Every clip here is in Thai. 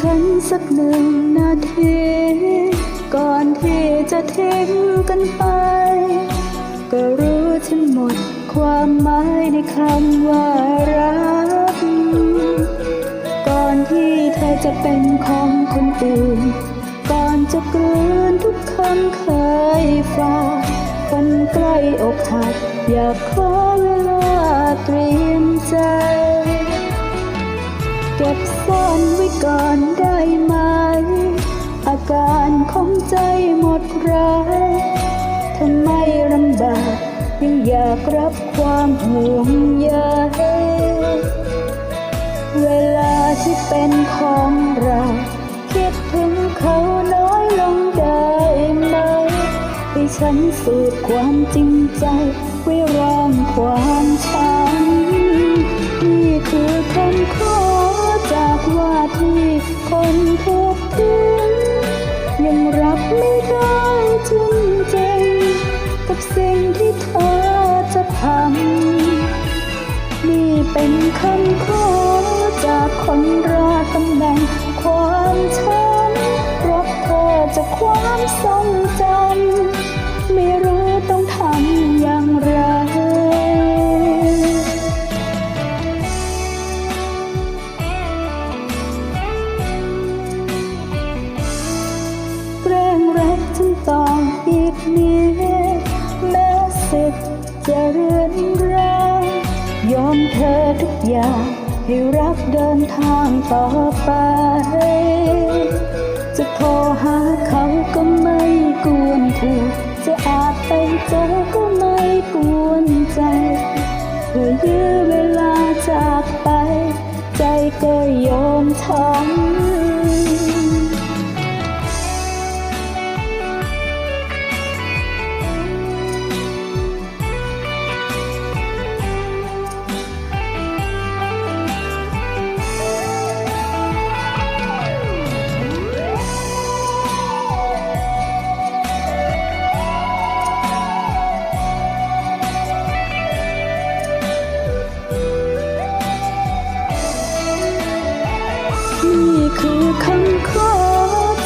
ฉันสักหนึ่งนาที ก่อนที่จะทิ้งกันไป ก็รู้ทั้งหมดความหมายในคำว่ารัก ก่อนที่เธอจะเป็นของคนอื่น ก่อนจะกลืนทุกคำเคยฝากคนใกล้อกหัก อยากขอเวลาเตรียมใจ เก็บ ซ่อนไว้ก่อนได้ไหม อาการของใจหมดแรงทำไมลำบากยังอยากรับความห่วงใยเวลาที่เป็นของเรา คิดถึงเขาน้อยลงได้ไหมให้ฉันสูดความจริงใจไว้รองความช้ำนี่คือคำขอ คนทุกข์ทิ้งยังรับไม่ได้จริงๆกับสิ่งที่เธอจะทำนี่เป็นคำขอจากคนรอตำแหน่งความช้ำรับเธอจากความทรงจำีกนิดแม้สิทธิ์จะเรือนแรงยอมเธอทุกอย่างให้รักเดินทางต่อไป จะโทรหาเขาก็ไม่กวนถูกจะอาจไปเจอก็ไม่กวนใจเพื่อยื้อเวลาจากไป ใจก็ยอมทำ คำขอ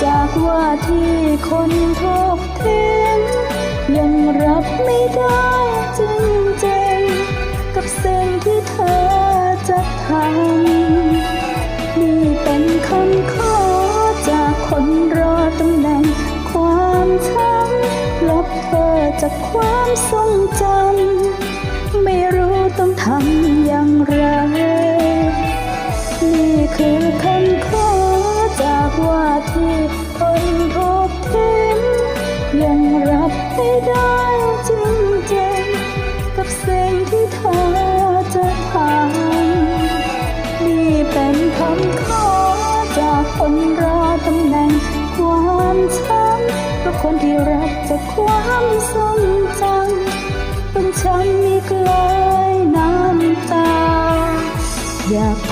จากว่าที่คนทบทิ้งยังรับไม่ได้จริงๆกับสิ่งที่เธอจะทำนี่เป็นคำขอจากคนรอตำแหน่งความช้ำลบเธอจากความทรงจำไม่รู้ต้องทำอย่างไรนี่คือคำขอ คนที่รักจากความทรงจำต้องฉันมีกลายน้ำตา อยาก